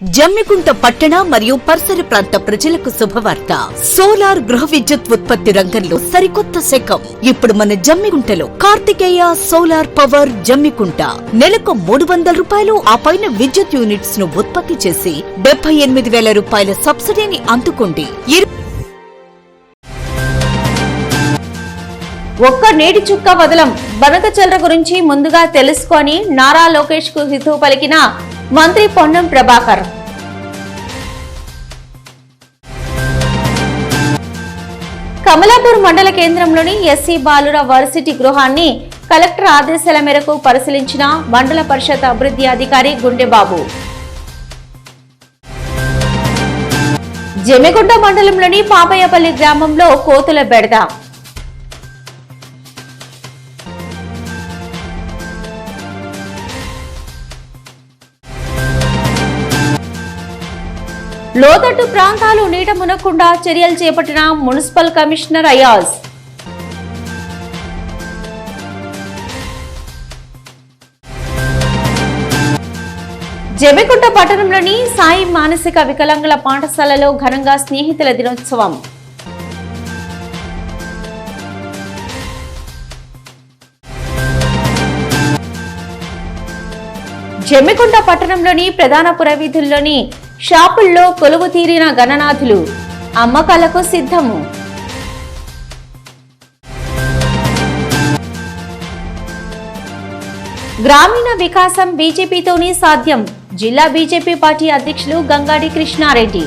జమ్మికుంట పట్టణ మరియు పరిసర ప్రాంత ప్రజలకు శుభవార్త. సోలార్ గృహ విద్యుత్ ఉత్పత్తి రంగంలో సరికొత్త శకం. ఇప్పుడు మన జమ్మికుంటలో కార్తికేయ సోలార్ పవర్ జమ్మికుంట. నెలకు మూడు వందల రూపాయలు ఆ పైన విద్యుత్ యూనిట్స్ను ఉత్పత్తి చేసి డెబ్బై ఎనిమిది వేల రూపాయల సబ్సిడీని అందుకోండి. ఒక్క నీటి చుక్క వదలం. బనకచల్ర గురించి ముందుగా తెలుసుకొని నారా లోకేష్కు హితవు పలికిన మంత్రి పొన్నం ప్రభాకర్. కమలాపూర్ మండల కేంద్రంలోని ఎస్సీ బాలుర వర్సిటీ గృహాన్ని కలెక్టర్ ఆదేశాల మేరకు పరిశీలించిన మండల పరిషత్ అభివృద్ధి అధికారి గుండెబాబు. జమిగుంట మండలంలోని పాపయ్యపల్లి గ్రామంలో కోతుల బెడద. లోతట్టు ప్రాంతాలు నీట మునకుండా చర్యలు చేపట్టిన మున్సిపల్ కమిషనర్ అయాజ్. జమికుంట పట్టణంలోని సాయి మానసిక వికలాంగుల పాఠశాలలో ఘనంగా స్నేహితుల దినోత్సవం. జమ్మికుంట పట్టణంలోని ప్రధాన పురవీధుల్లోని షాపుల్లో కొలువు తీరిన గణనాథులు అమ్మకాలకు సిద్ధము. గ్రామీణ వికాసం బీజేపీతోనే సాధ్యం. జిల్లా బీజేపీ పార్టీ అధ్యక్షులు గంగాడి కృష్ణారెడ్డి.